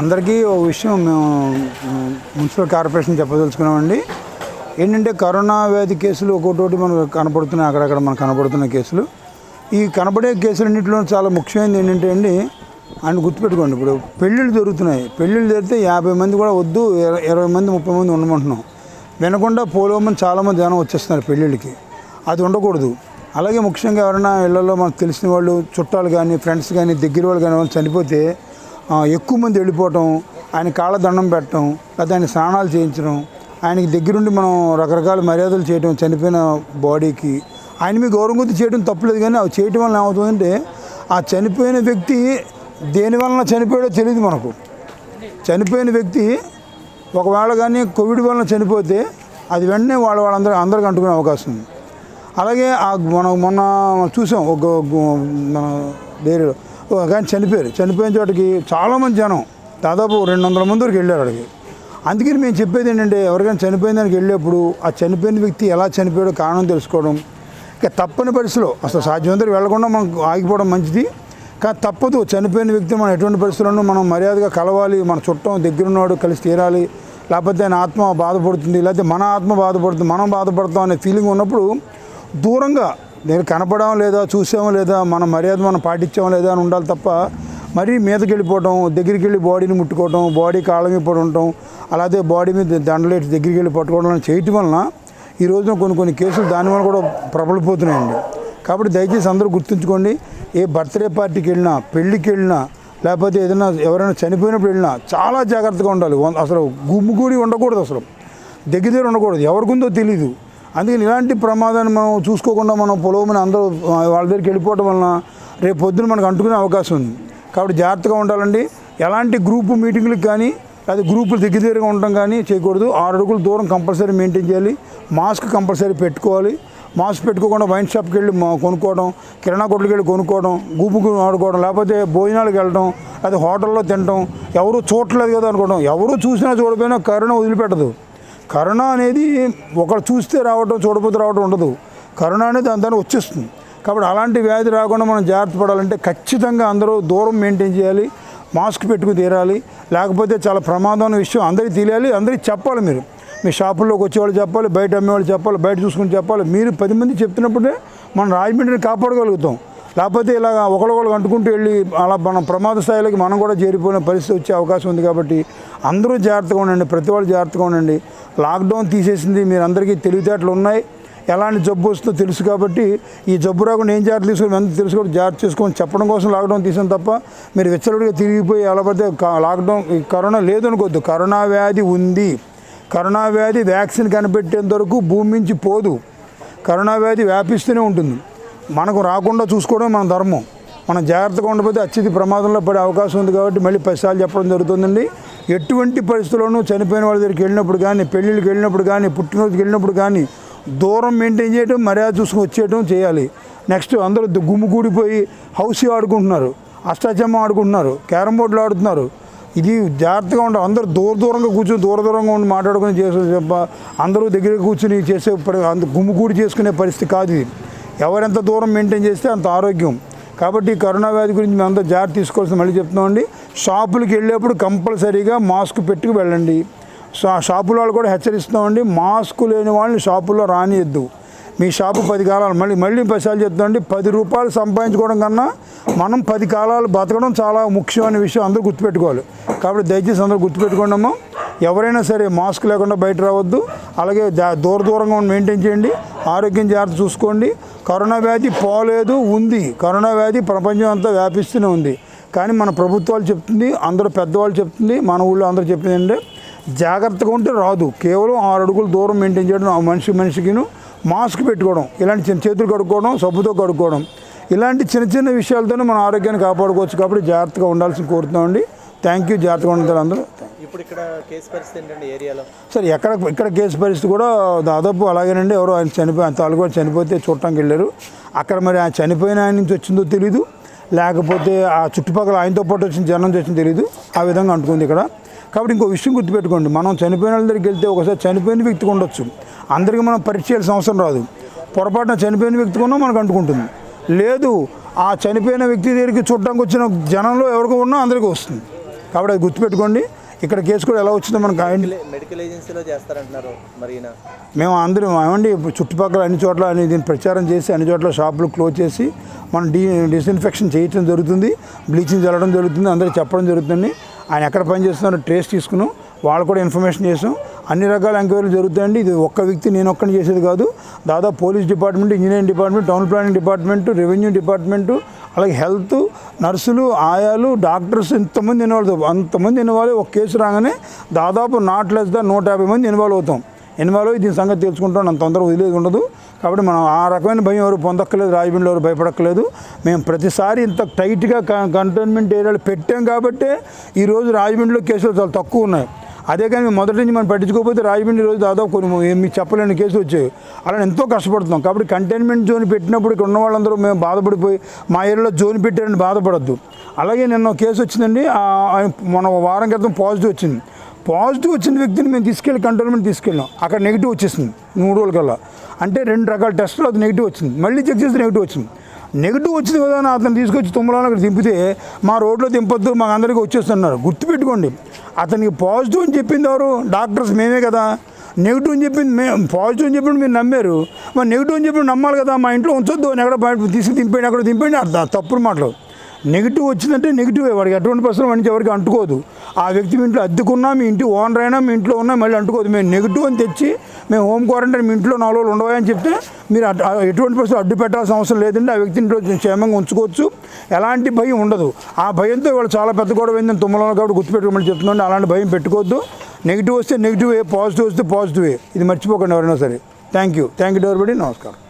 అందరికీ ఒక విషయం మేము మున్సిపల్ కార్పొరేషన్ చెప్పదలుచుకున్నామండి. ఏంటంటే కరోనా వ్యాధి కేసులు ఒక్కొక్కటి మనకు కనపడుతున్నాయి అక్కడక్కడ మనకు కనపడుతున్న కేసులు. ఈ కనపడే కేసులన్నింటిలో చాలా ముఖ్యమైనది ఏంటంటే అండి అని గుర్తుపెట్టుకోండి. ఇప్పుడు పెళ్ళిళ్ళు జరుగుతున్నాయి. పెళ్ళిళ్ళు జరిగితే యాభై మంది కూడా వద్దు ఇరవై మంది ముప్పై మంది ఉండమంటున్నాం. వినకుండా పోలోమని చాలామంది జనం వచ్చేస్తున్నారు పెళ్ళిళ్ళకి. అది ఉండకూడదు. అలాగే ముఖ్యంగా ఎవరైనా ఇళ్ళలో మనకు తెలిసిన వాళ్ళు చుట్టాలు కానీ ఫ్రెండ్స్ కానీ దగ్గర వాళ్ళు కానీ వాళ్ళు చనిపోతే ఎక్కువ మంది వెళ్ళిపోవటం ఆయన కాళ్ళ దండం పెట్టడం లేదా ఆయన స్నానాలు చేయించడం ఆయనకి దగ్గరుండి మనం రకరకాల మర్యాదలు చేయడం చనిపోయిన బాడీకి. ఆయన మీ గౌరవం కొద్ది చేయడం తప్పులేదు కానీ అవి చేయటం వల్ల ఏమవుతుందంటే ఆ చనిపోయిన వ్యక్తి దేని వలన చనిపోయాడో తెలియదు మనకు. చనిపోయిన వ్యక్తి ఒకవేళ కానీ కోవిడ్ వలన చనిపోతే అది వెంటనే వాళ్ళ వాళ్ళందరూ అందరికి అంటుకునే అవకాశం ఉంది. అలాగే మనం మొన్న చూసాం ఒక మన డైరీలో ఒక ఆయన చనిపోయారు. చనిపోయిన చోటికి చాలామంది జనం దాదాపు రెండు వందల మంది వరకు వెళ్ళారు అక్కడికి. అందుకని మేము చెప్పేది ఏంటంటే ఎవరికైనా చనిపోయిన దానికి వెళ్ళేప్పుడు ఆ చనిపోయిన వ్యక్తి ఎలా చనిపోయాడో కారణం తెలుసుకోవడం. ఇక తప్పని పరిస్థితిలో అసలు సాధ్యమంతా వెళ్ళకుండా మనం ఆగిపోవడం మంచిది. కానీ తప్పదు. చనిపోయిన వ్యక్తి మనం ఎటువంటి పరిస్థితులను మనం మర్యాదగా కలవాలి. మన చుట్టం దగ్గరున్నాడు కలిసి తీరాలి. లేకపోతే ఆయన ఆత్మ బాధపడుతుంది. లేకపోతే మన ఆత్మ బాధపడుతుంది. మనం బాధపడతాం అనే ఫీలింగ్ ఉన్నప్పుడు దూరంగా నేను కనపడడం లేదా చూసామో లేదా మన మర్యాద మనం పాటించామో లేదా అని ఉండాలి తప్ప మరీ మీదకి వెళ్ళిపోవడం దగ్గరికి వెళ్ళి బాడీని ముట్టుకోవడం బాడీ కాళ్ళ మీద పడి ఉండటం అలాగే బాడీ మీద దండలేటి దగ్గరికి వెళ్ళి పట్టుకోవడం చేయటం వలన ఈ రోజున కొన్ని కొన్ని కేసులు దానివల్ల కూడా ప్రబలిపోతున్నాయండి. కాబట్టి దయచేసి అందరూ గుర్తుంచుకోండి ఏ బర్త్డే పార్టీకి వెళ్ళినా పెళ్ళికి వెళ్ళినా లేకపోతే ఏదైనా ఎవరైనా చనిపోయినప్పుడు వెళ్ళినా చాలా జాగ్రత్తగా ఉండాలి. అసలు గుమ్ముగూడి ఉండకూడదు అసలు. దగ్గర దగ్గర ఉండకూడదు. ఎవరికుందో తెలీదు. అందుకని ఇలాంటి ప్రమాదాన్ని మనం చూసుకోకుండా మనం పొలవమని అందరూ వాళ్ళ దగ్గరికి వెళ్ళిపోవడం వలన రేపు పొద్దున మనకు అంటుకునే అవకాశం ఉంది. కాబట్టి జాగ్రత్తగా ఉండాలండి. ఎలాంటి గ్రూప్ మీటింగ్లకు కానీ లేదా గ్రూపులు దగ్గర దగ్గరగా ఉండడం కానీ చేయకూడదు. ఆరు అడుగుల దూరం కంపల్సరీ మెయింటైన్ చేయాలి. మాస్క్ కంపల్సరీ పెట్టుకోవాలి. మాస్క్ పెట్టుకోకుండా వైన్ షాప్కి వెళ్ళి కొనుక్కోవడం కిరాణా కొట్లకి వెళ్ళి కొనుక్కోవడం గుంపుకు ఆడుకోవడం లేకపోతే భోజనాలకు వెళ్ళడం లేదా హోటల్లో తినడం ఎవరు చూడట్లేదు కదా అనుకోవడం ఎవరు చూసినా చూడపోయినా కరోనా వదిలిపెట్టదు. కరోనా అనేది ఒకరు చూస్తే రావడం చూడపోతే రావడం ఉండదు. కరోనా అనేది దాని వచ్చేస్తుంది. కాబట్టి అలాంటి వ్యాధి రాకుండా మనం జాగ్రత్త పడాలంటే ఖచ్చితంగా అందరూ దూరం మెయింటైన్ చేయాలి మాస్క్ పెట్టుకుని తీరాలి లేకపోతే చాలా ప్రమాదమైన విషయం అందరికీ తెలియాలి అందరికీ చెప్పాలి మీరు. మీ షాపుల్లోకి వచ్చేవాళ్ళు చెప్పాలి బయట అమ్మేవాళ్ళు చెప్పాలి బయట చూసుకుని చెప్పాలి. మీరు పది మంది చెప్తున్నప్పుడే మనం రాజమండ్రిని కాపాడగలుగుతాం. లేకపోతే ఇలా ఒకరికొకరు అంటుకుంటూ వెళ్ళి అలా మనం ప్రమాద స్థాయిలోకి మనం కూడా చేరిపోయిన పరిస్థితి వచ్చే అవకాశం ఉంది కాబట్టి అందరూ జాగ్రత్తగా ఉండండి ప్రతి వాళ్ళు జాగ్రత్తగా ఉండండి. లాక్డౌన్ తీసేసింది మీరు అందరికీ తెలివితేటలు ఉన్నాయి. ఎలాంటి జబ్బు వస్తుందో తెలుసు కాబట్టి ఈ జబ్బు రాకుండా ఏం జాగ్రత్త తీసుకుని ఎంత తెలుసు కూడా జాగ్రత్త చేసుకొని చెప్పడం కోసం లాక్డౌన్ తీసాం తప్ప మీరు విచ్చలవిడిగా తిరిగిపోయి ఎలా పడితే లాక్డౌన్ ఈ కరోనా లేదనుకోవద్దు కరోనా వ్యాధి ఉంది. కరోనా వ్యాధి వ్యాక్సిన్ కనిపెట్టేంత వరకు భూమి నుంచి పోదు. కరోనా వ్యాధి వ్యాపిస్తూనే ఉంటుంది. మనకు రాకుండా చూసుకోవడం మన ధర్మం. మనం జాగ్రత్తగా ఉండకపోతే అత్యధి ప్రమాదంలో పడే అవకాశం ఉంది కాబట్టి మళ్ళీ పదిసార్లు చెప్పడం జరుగుతుందండి. ఎటువంటి పరిస్థితుల్లోనూ చనిపోయిన వాళ్ళ దగ్గరికి వెళ్ళినప్పుడు కానీ పెళ్ళిళ్ళకి వెళ్ళినప్పుడు కానీ పుట్టినరోజుకి వెళ్ళినప్పుడు కానీ దూరం మెయింటైన్ చేయడం మర్యాద చూసుకుని వచ్చేయడం చేయాలి. నెక్స్ట్ అందరూ దు- గుమ్ముగూడిపోయి హౌసీ ఆడుకుంటున్నారు. అష్టాచమ్మ ఆడుకుంటున్నారు. క్యారమ్ బోర్డులు ఆడుతున్నారు. ఇది జాగ్రత్తగా ఉండవు అందరూ దూర దూరంగా కూర్చొని దూర దూరంగా ఉండి మాట్లాడుకుని చేసే అందరూ దగ్గర కూర్చుని చేసే పరి- గుమ్మికూడి గుమ్ముగూడి చేసుకునే పరిస్థితి కాదు ఇది. ఎవరెంత దూరం మెయింటైన్ చేస్తే అంత ఆరోగ్యం. కాబట్టి కరోనా వ్యాధి గురించి మేము అంతా జాగ్రత్త తీసుకోవాల్సి మళ్ళీ చెప్తున్నామండి. షాపులకి వెళ్ళేప్పుడు కంపల్సరీగా మాస్క్ పెట్టుకు వెళ్ళండి. షా షాపుల వాళ్ళు కూడా హెచ్చరిస్తామండి మాస్క్ లేని వాళ్ళని షాపుల్లో రానియద్దు. మీ షాపు పది కాలాలు మళ్ళీ మళ్ళీ పైసలు చెప్తామండి పది రూపాయలు సంపాదించుకోవడం కన్నా మనం పది కాలాలు బతకడం చాలా ముఖ్యమైన విషయం అందరూ గుర్తుపెట్టుకోవాలి. కాబట్టి దయచేసి అందరూ గుర్తుపెట్టుకోండి అమ్మా ఎవరైనా సరే మాస్క్ లేకుండా బయట రావద్దు. అలాగే జా- దూర దూరంగా ఉండి మెయింటైన్ చేయండి. ఆరోగ్యం జాగ్రత్త చూసుకోండి. కరోనా వ్యాధి పోలేదు ఉంది. కరోనా వ్యాధి ప్రపంచం అంతా వ్యాపిస్తూనే ఉంది. కానీ మన ప్రభుత్వాలు చెప్తుంది అందరూ పెద్దవాళ్ళు చెప్తుంది మన ఊళ్ళో అందరూ చెప్పింది అంటే జాగ్రత్తగా ఉంటే రాదు. కేవలం ఆరు అడుగులు దూరం మెయింటైన్ చేయడం ఆ మనిషి మనిషికిను మాస్క్ పెట్టుకోవడం ఇలాంటి చిన్న చేతులు కడుక్కోవడం సబ్బుతో కడుక్కోవడం. ఇలాంటి చిన్న చిన్న విషయాలతోనే మన ఆరోగ్యాన్ని కాపాడుకోవచ్చు. కాబట్టి జాగ్రత్తగా ఉండాల్సి కోరుతున్నామండి. Thank you. జాగ్రత్తగా ఉంటారు అందరూ. ఇప్పుడు ఇక్కడ కేసు పరిస్థితి ఏంటంటే ఏరియాలో? సరే ఎక్కడ ఇక్కడ కేసు పరిస్థితి కూడా దాదాపు అలాగేనండి. ఎవరో ఆయన చనిపోయి ఆయన తాలూకు చనిపోతే చూడటానికి వెళ్ళారు. అక్కడ మరి ఆయన చనిపోయిన ఆయన నుంచి వచ్చిందో తెలీదు. లేకపోతే ఆ చుట్టుపక్కల ఆయనతో పాటు వచ్చిన జనం నుంచి వచ్చిందో తెలీదు. ఆ విధంగా అంటుకుంది ఇక్కడ. కాబట్టి ఇంకో విషయం గుర్తుపెట్టుకోండి. మనం చనిపోయిన వాళ్ళ దగ్గరికి వెళ్తే ఒకసారి చనిపోయిన వ్యక్తికి ఉండొచ్చు. అందరికీ మనం పరీక్ష చేయాల్సిన అవసరం రాదు. పొరపాటున చనిపోయిన వ్యక్తికి ఉన్నా మనకు అంటుకుంటుంది. లేదు ఆ చనిపోయిన వ్యక్తి దగ్గరికి చూడడానికి వచ్చిన జనంలో ఎవరికి ఉన్నా అందరికీ వస్తుంది. కాబట్టి అది గుర్తుపెట్టుకోండి. ఇక్కడ కేసు కూడా ఎలా వచ్చిందో మనకు మెడికల్- ఏజెన్సీలో చేస్తారంటున్నారు మరి మేము అందరం ఏమండి చుట్టుపక్కల అన్ని చోట్ల దీన్ని ప్రచారం చేసి అన్ని చోట్ల షాపులు క్లోజ్ చేసి మనం డీ డిస్ఇన్ఫెక్షన్ చేయటం జరుగుతుంది బ్లీచింగ్ చల్లడం జరుగుతుంది అందరికీ చెప్పడం జరుగుతుంది. ఆయన ఎక్కడ పని చేస్తున్నారో ట్రేస్ తీసుకున్నాం వాళ్ళు కూడా ఇన్ఫర్మేషన్ చేసాం. అన్ని రకాల ఎంక్వైరీలు జరుగుతాయండి. ఇది ఒక్క వ్యక్తి నేను ఒక్కని చేసేది కాదు. దాదాపు police department engineering department town planning department revenue department అలాగే హెల్త్ నర్సులు ఆయాలు డాక్టర్స్ ఇంతమంది ఇన్వాల్వ్ అంతమంది ఇన్వాల్వ్ ఒక కేసు రాగానే దాదాపు నాట్ లెస్ దా నూట యాభై మంది ఇన్వాల్వ్ అవుతాం. ఇన్వాల్వ్ అయ్యి దీని సంగతి తెలుసుకుంటాం. అంత తొందరగా వదిలేదు ఉండదు. కాబట్టి మనం ఆ రకమైన భయం ఎవరు పొందక్కలేదు రాజమండ్రి ఎవరు భయపడక్కలేదు మేము ప్రతిసారి ఇంత టైట్గా కంటైన్మెంట్ ఏరియాలు పెట్టాం కాబట్టే ఈరోజు రాజమండ్రిలో కేసులు చాలా తక్కువ ఉన్నాయి. అదే కానీ మొదటి నుంచి మనం పట్టించుకోకపోతే రాజమండ్రి రోజు దాదాపు కొన్ని మీకు చెప్పలేని కేసులు వచ్చాయి. అలా ఎంతో కష్టపడుతున్నాం. కాబట్టి కంటైన్మెంట్ జోన్ పెట్టినప్పుడు ఇక్కడ ఉన్న వాళ్ళందరూ మేము బాధపడిపోయి మా ఏరియాలో జోన్ పెట్టారని బాధపడద్దు. అలాగే నిన్న కేసు వచ్చిందండి. మన వారం క్రితం పాజిటివ్ వచ్చింది. పాజిటివ్ వచ్చిన వ్యక్తిని మేము తీసుకెళ్ళి కంట్రోల్మెంట్ తీసుకెళ్ళాం. అక్కడ నెగిటివ్ వచ్చేసింది. మూడు రోజులకల్లా అంటే రెండు రకాల టెస్టులు అది నెగిటివ్ వచ్చింది. మళ్ళీ చెక్ చేస్తే నెగిటివ్ వచ్చింది. నెగిటివ్ వచ్చింది కదా అని అతను తీసుకొచ్చి తుమ్మలలో అక్కడ దింపితే మా రోడ్లో దింపొద్దు మాకు అందరికీ వచ్చేస్తున్నారు. గుర్తుపెట్టుకోండి. అతనికి పాజిటివ్ అని చెప్పింది ఎవరు? డాక్టర్స్ మేమే కదా. నెగిటివ్ అని చెప్పింది మే పాజిటివ్ అని చెప్పి మీరు నమ్మారు. మరి నెగిటివ్ అని చెప్పి నమ్మాలి కదా మా ఇంట్లో ఉంచొద్దు అని ఎక్కడ బయట తీసుకు దింపేయండి అక్కడ దింపేయండి అర్థం తప్పుడు మాటలు. నెగిటివ్ వచ్చిందంటే నెగిటివ్ వాడికి. ఎటువంటి పరిస్థితులు వాడి ఎవరికి అంటుకోదు. ఆ వ్యక్తి మీ ఇంట్లో అద్దెకున్నా మీ ఇంటి ఓనర్ అయినా మీ ఇంట్లో ఉన్నా మళ్ళీ అంటుకోదు. మేము నెగిటివ్ అని తెచ్చి మేము హోమ్ క్వారంటైన్ మీ ఇంట్లో నాలుగు రోజులు ఉండవా అని చెప్తే మీరు ఆ ఎటువంటి పరిస్థితులు అడ్డు పెట్టాల్సిన అవసరం లేదండి. ఆ వ్యక్తి ఇంట్లో క్షేమంగా ఉంచుకోవచ్చు. ఎలాంటి భయం ఉండదు. ఆ భయంతో వాళ్ళు చాలా పెద్ద గొడవ అయిందని తుమ్మలో కాబట్టి గుర్తుపెట్టుకోమని చెప్తున్నాండి అలాంటి భయం పెట్టుకోవద్దు. నెగిటివ్ వస్తే నెగిటివే పాజిటివ్ వస్తే పాజిటివే. ఇది మర్చిపోకండి ఎవరైనా సరే. Thank you. Thank you everybody. నమస్కారం.